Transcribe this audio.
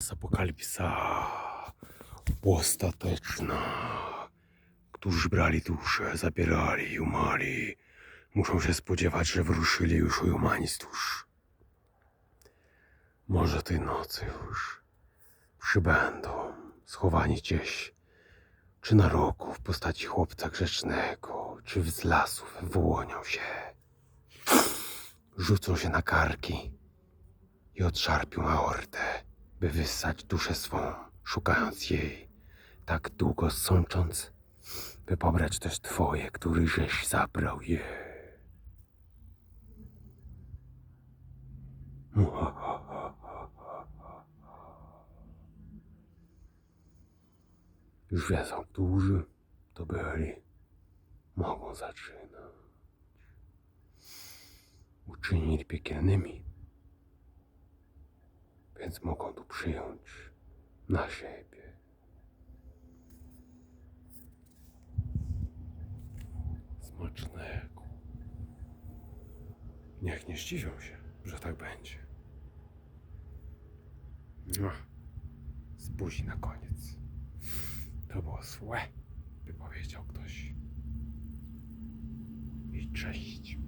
jest apokalipsa ostateczna. Którzy brali duszę, zabierali i umali, muszą się spodziewać, że wyruszyli już ujumani z dusz. Może tej nocy już przybędą, schowani gdzieś, czy na rogu w postaci chłopca grzecznego, czy z lasów wyłonią się. Rzucą się na karki i odszarpią aortę, by wyssać duszę swą, szukając jej, tak długo sącząc, by pobrać też twoje, który żeś zabrał je. Już wiedzą, którzy to byli. Mogą zaczynać. Uczynili piekielnymi, więc mogą tu przyjąć na siebie. Smacznego. Niech nie zdziwią się, że tak będzie. No, z buzi na koniec. To było złe, by powiedział ktoś. I cześć.